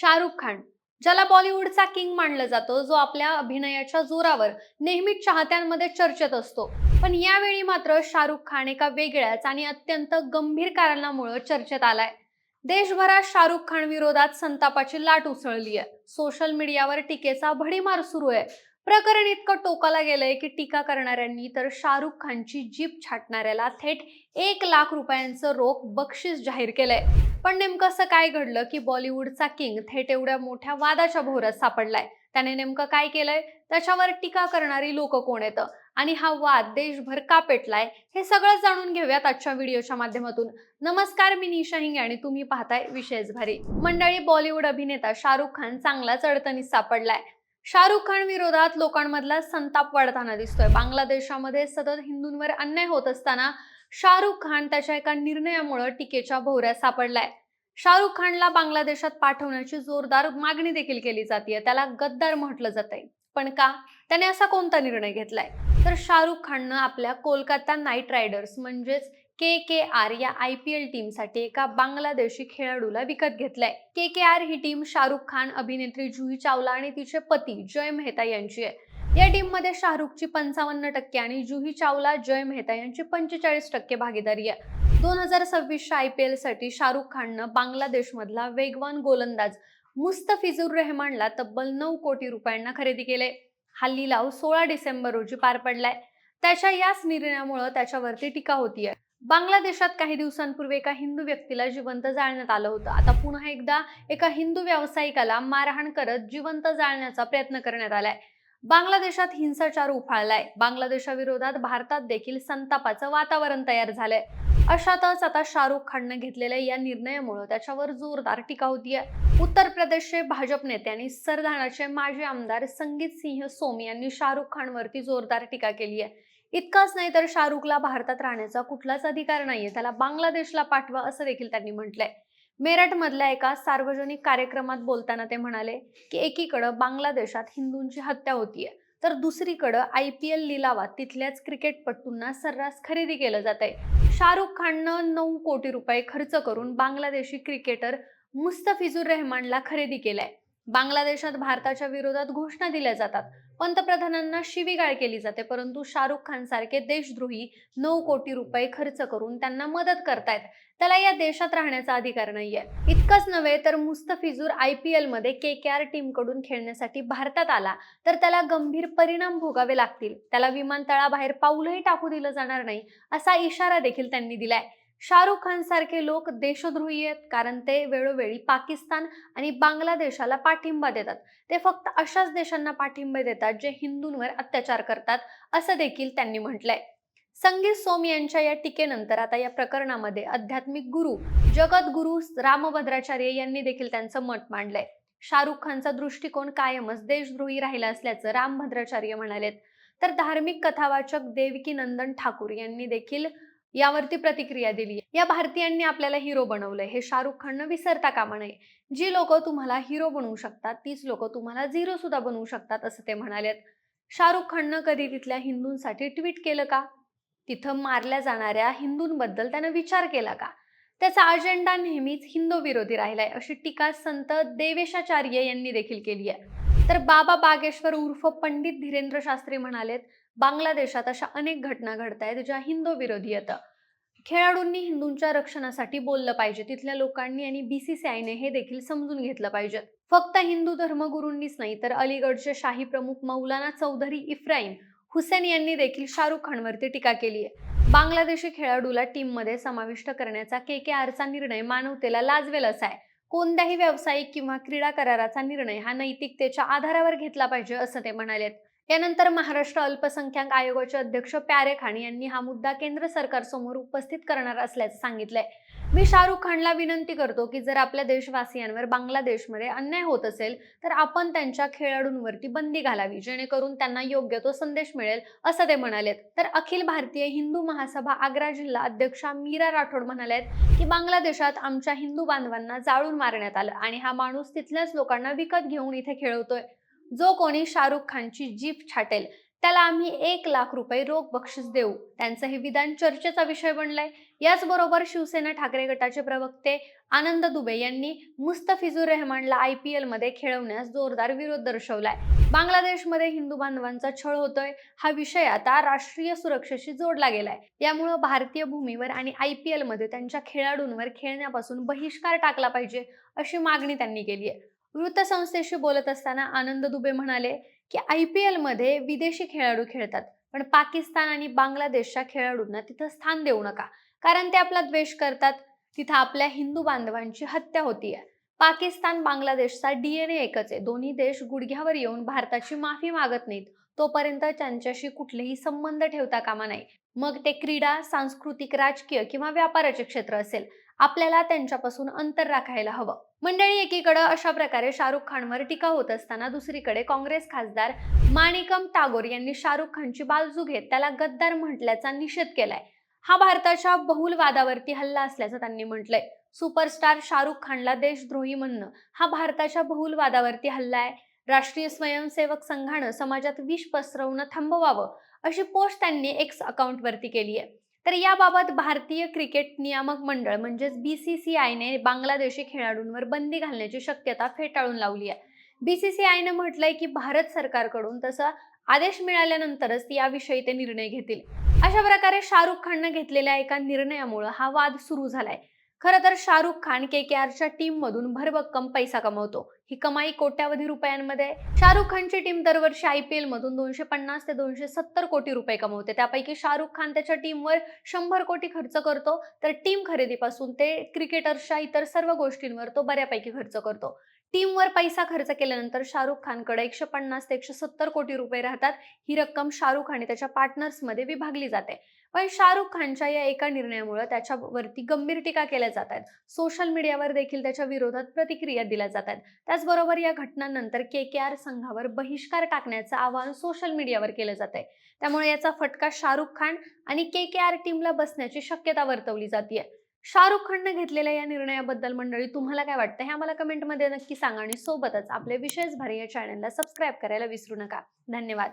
शाहरुख खान ज्याला बॉलिवूडचा किंग मानलं जातं जो आपल्या अभिनयाच्या जोरावर नेहमीच चाहत्यांमध्ये चर्चेत असतो. पण यावेळी मात्र शाहरुख खान एका वेगळ्याच आणि अत्यंत गंभीर कारणामुळे चर्चेत आलाय. देशभरात शाहरुख खान विरोधात संतापाची लाट उसळली आहे सोशल मीडियावर टीकेचा भडीमार सुरू आहे प्रकरण इतकं टोकाला गेलंय की टीका करणाऱ्यांनी तर शाहरुख खानची जीप छाटणाऱ्याला थेट एक लाख रुपयांचं रोख बक्षीस जाहीर केलंय. पण नेमकं असं काय घडलं की बॉलिवूडचा किंग थेट एवढ्या मोठ्या वादाच्या भोवऱ्यात सापडलाय? त्याने नेमकं काय केलंय? त्याच्यावर टीका करणारी लोक कोण येतं आणि हा वाद देशभर का पेटलाय हे सगळं जाणून घेऊयात आजच्या व्हिडिओच्या माध्यमातून. नमस्कार मी निशा हिंगे आणि तुम्ही पाहताय विशेष भारी. मंडळी बॉलिवूड अभिनेता शाहरुख खान चांगलाच अडचणीत सापडलाय. शाहरुख खान विरोधात लोकांमधला संताप वाढताना दिसतोय. बांगलादेशामध्ये सतत हिंदूंवर अन्याय होत असताना शाहरुख खान त्याच्या एका निर्णयामुळे टीकेच्या भोवऱ्यात सापडलाय. शाहरुख खानला बांगलादेशात पाठवण्याची जोरदार मागणी देखील केली जाते त्याला गद्दार म्हटलं जातंय. पण का? त्याने असा कोणता निर्णय घेतलाय? तर शाहरुख खाननं आपल्या कोलकाता नाईट रायडर्स म्हणजेच के के आर या आय पी एल टीमसाठी एका बांगलादेशी खेळाडूला विकत घेतलाय. के के आर ही टीम शाहरुख खान अभिनेत्री जुही चावला आणि तिचे पती जय मेहता यांची आहे. या टीममध्ये शाहरुखची पंचावन्न टक्के आणि जुही चावला जय मेहता यांची पंचेचाळीस टक्के भागीदारी आहे. दोन हजार सव्वीसच्या आय पी एलसाठी शाहरुख खाननं बांगलादेशमधला वेगवान गोलंदाज मुस्तफिजुर रेहमानला तब्बल नऊ कोटी रुपयांना खरेदी केले. हा लिलाव सोळा डिसेंबर रोजी पार पडलाय. त्याच्या याच निर्णयामुळे त्याच्यावरती टीका होतीये. बांगलादेशात काही दिवसांपूर्वी एका हिंदू व्यक्तीला जिवंत जाळण्यात आलं होतं. आता पुन्हा एकदा एका हिंदू व्यावसायिकाला मारहाण करत जिवंत जाळण्याचा प्रयत्न करण्यात आलाय. बांगलादेशात हिंसाचार उफाळलाय. बांगलादेशाविरोधात भारतात देखील संतापाचं वातावरण तयार झालंय. अशातच आता शाहरुख खाननं घेतलेल्या या निर्णयामुळे त्याच्यावर जोरदार टीका होतीये. उत्तर प्रदेशचे भाजप नेते आणि सरधाणाचे माजी आमदार संगीत सिंह सोमी यांनी शाहरुख खानवरती जोरदार टीका केली आहे इतकंच नाही तर शाहरुखला भारतात राहण्याचा कुठलाच अधिकार नाहीये. त्याला बांगलादेशला पाठवा असं देखील त्यांनी म्हटलंय. मेरठमधल्या एका सार्वजनिक कार्यक्रमात बोलताना ते म्हणाले की एकीकडं बांगलादेशात हिंदूंची हत्या होतीये तर दुसरीकडं आय पी एल लिलावात तिथल्याच क्रिकेटपटूंना सर्रास खरेदी केलं जात आहे शाहरुख खाननं नऊ कोटी रुपये खर्च करून बांगलादेशी क्रिकेटर मुस्तफिजुर रहमानला खरेदी केलाय. बांगलादेशात भारताच्या विरोधात घोषणा दिल्या जातात. पंतप्रधानांना शिवीगाळ केली जाते परंतु शाहरुख खान सारखे देशद्रोही नऊ कोटी रुपये खर्च करून त्यांना मदत करतायत. त्याला या देशात राहण्याचा अधिकार नाहीये. इतकंच नव्हे तर मुस्तफिजूर आय पी एलमध्ये के के आर टीमकडून खेळण्यासाठी भारतात आला तर त्याला गंभीर परिणाम भोगावे लागतील. त्याला विमानतळाबाहेर पाऊलही टाकू दिलं जाणार नाही असा इशारा देखील त्यांनी दिलाय. शाहरुख खान सारखे लोक देशद्रोही आहेत कारण ते वेळोवेळी पाकिस्तान आणि बांगलादेशाला पाठिंबा देतात. ते फक्त अशाच देशांना पाठिंबा देतात जे हिंदूंवर अत्याचार करतात असं देखील त्यांनी म्हटलंय. संगीत सोम यांच्या या टीकेनंतर आता या प्रकरणामध्ये आध्यात्मिक गुरु जगद्गुरु रामभद्राचार्य यांनी देखील त्यांचं मत मांडलंय. शाहरुख खानचा दृष्टिकोन कायमच देशद्रोही राहिला असल्याचं रामभद्राचार्य म्हणालेत. तर धार्मिक कथावाचक देवकी नंदन ठाकूर यांनी देखील यावरती प्रतिक्रिया दिली या भारतीयांनी आपल्याला हिरो बनवलंय. हे शाहरुख खाननं विसरता कामा नये. जी लोक तुम्हाला हिरो बनवू शकतात तीच लोक तुम्हाला झिरो सुद्धा बनवू शकतात असं ते म्हणालेत. शाहरुख खाननं कधी तिथल्या हिंदूंसाठी ट्विट केलं का? तिथं मारल्या जाणाऱ्या हिंदूंबद्दल त्यानं विचार केला का? त्याचा अजेंडा नेहमीच हिंदू विरोधी राहिलाय अशी टीका संत देवेशाचार्य यांनी देखील केली आहे. तर बाबा बागेश्वर उर्फ पंडित धीरेंद्र शास्त्री म्हणालेत बांगलादेशात अशा अनेक घटना घडत आहेत ज्या हिंदू विरोधी येतं. खेळाडूंनी हिंदूंच्या रक्षणासाठी बोललं पाहिजे तिथल्या लोकांनी आणि बीसीसीआयने हे देखील समजून घेतलं पाहिजे. फक्त हिंदू धर्मगुरूंनीच नाही तर अलीगडचे शाही प्रमुख मौलाना चौधरी इफ्राईम हुसेन यांनी देखील शाहरुख खानवरती टीका केली आहे. बांगलादेशी खेळाडूला टीममध्ये समाविष्ट करण्याचा के के आरचा निर्णय मानवतेला लाजवेल असा आहे. कोणत्याही व्यावसायिक किंवा क्रीडा कराराचा निर्णय हा नैतिकतेच्या आधारावर घेतला पाहिजे असं ते म्हणालेत. यानंतर महाराष्ट्र अल्पसंख्याक आयोगाचे अध्यक्ष प्यारे खान यांनी हा मुद्दा केंद्र सरकारसमोर उपस्थित करणार असल्याचं सांगितलंय. मी शाहरुख खानला विनंती करतो की जर आपल्या देशवासियांवर बांगलादेशमध्ये अन्याय होत असेल तर आपण त्यांच्या खेळाडूंवरती बंदी घालावी जेणेकरून त्यांना योग्य तो संदेश मिळेल असं ते म्हणालेत. तर अखिल भारतीय हिंदू महासभा आग्रा जिल्हा अध्यक्षा मीरा राठोड म्हणाल्यात की बांगलादेशात आमच्या हिंदू बांधवांना जाळून मारण्यात आलं आणि हा माणूस तिथल्याच लोकांना विकत घेऊन इथे खेळवतोय. जो कोणी शाहरुख खानची जीप छाटेल त्याला आम्ही एक लाख रुपये रोख बक्षीस देऊ. त्यांचं हे विधान चर्चेचा विषय बनलाय. याचबरोबर शिवसेना ठाकरे गटाचे प्रवक्ते आनंद दुबे यांनी मुस्तफिजुर रहमानला आय पी एलमध्ये खेळवण्यास जोरदार विरोध दर्शवलाय. बांगलादेशमध्ये हिंदू बांधवांचा छळ होतोय. हा विषय आता राष्ट्रीय सुरक्षेशी जोडला गेलाय. यामुळं भारतीय भूमीवर आणि आय पी एलमध्ये त्यांच्या खेळाडूंवर खेळण्यापासून बहिष्कार टाकला पाहिजे अशी मागणी त्यांनी केली आहे वृत्तसंस्थेशी बोलत असताना आनंद दुबे म्हणाले की आय पी एलमध्ये विदेशी खेळाडू खेळतात पण पाकिस्तान आणि बांगलादेशच्या खेळाडूंना तिथं स्थान देऊ नका कारण ते आपला द्वेष करतात. तिथं आपल्या हिंदू बांधवांची हत्या होतीये. पाकिस्तान बांगलादेशचा डीएनए एकच आहे. दोन्ही देश गुडघ्यावर येऊन भारताची माफी मागत नाहीत. तोपर्यंत त्यांच्याशी कुठलेही संबंध ठेवता कामा नाही. मग ते क्रीडा सांस्कृतिक राजकीय किंवा व्यापाराचे क्षेत्र असेल. आपल्याला त्यांच्यापासून अंतर राखायला हवं. मंडळी एकीकडे अशा प्रकारे शाहरुख खानवर टीका होत असताना दुसरीकडे काँग्रेस खासदार माणिकम टागोर यांनी शाहरुख खानची बाजू घेत त्याला गद्दार म्हटल्याचा निषेध केलाय. हा भारताच्या बहुल वादावरती हल्ला असल्याचं त्यांनी म्हटलंय. सुपरस्टार शाहरुख खानला देशद्रोही म्हणणं हा भारताच्या बहुल वादावरती हल्ला आहे. राष्ट्रीय स्वयंसेवक संघानं समाजात विष पसरवणं थांबवावं अशी पोस्ट त्यांनी एक्स अकाउंटवरती केली आहे तर याबाबत भारतीय क्रिकेट नियामक मंडळ म्हणजेच बीसीसीआयने बांगलादेशी खेळाडूंवर बंदी घालण्याची शक्यता फेटाळून लावली आहे. बीसीसीआयने म्हटलंय की भारत सरकारकडून तसा आदेश मिळाल्यानंतरच याविषयी ते निर्णय घेतील. अशा प्रकारे शाहरुख खाननं घेतलेल्या एका निर्णयामुळे हा वाद सुरू झालाय. खरं तर शाहरुख खान के के आरच्या टीम मधून भरभक्कम पैसा कमवतो. ही कमाई कोट्यावधी रुपयांमध्ये शाहरुख खानची टीम दरवर्षी आय पी एल मधून दोनशे पन्नास ते दोनशे सत्तर कोटी रुपये कमवते. त्यापैकी शाहरुख खान त्याच्या टीमवर शंभर कोटी खर्च करतो. तर टीम खरेदीपासून ते क्रिकेटर्सच्या इतर सर्व गोष्टींवर तो बऱ्यापैकी खर्च करतो. टीमवर पैसा खर्च केल्यानंतर शाहरुख खानकडे एकशे पन्नास ते एकशे सत्तर कोटी रुपये राहतात. ही रक्कम शाहरुख आणि त्याच्या पार्टनर्समध्ये विभागली जाते. पण शाहरुख खानच्या या एका निर्णयामुळे त्याच्यावरती गंभीर टीका केल्या जात आहेत. सोशल मीडियावर देखील त्याच्या विरोधात प्रतिक्रिया दिल्या जात आहेत. त्याचबरोबर या घटनांनंतर के के आर संघावर बहिष्कार टाकण्याचं आवाहन सोशल मीडियावर केलं जात आहे त्यामुळे याचा फटका शाहरुख खान आणि के के आर टीमला बसण्याची शक्यता वर्तवली जाते शाहरुख खानने घेतलेल्या या निर्णयाबद्दल मंडळी तुम्हाला काय वाटतं? हे आम्हाला कमेंटमध्ये नक्की सांगा आणि सोबतच आपले विशेष भारी या चॅनलला सबस्क्राईब करायला विसरू नका. धन्यवाद.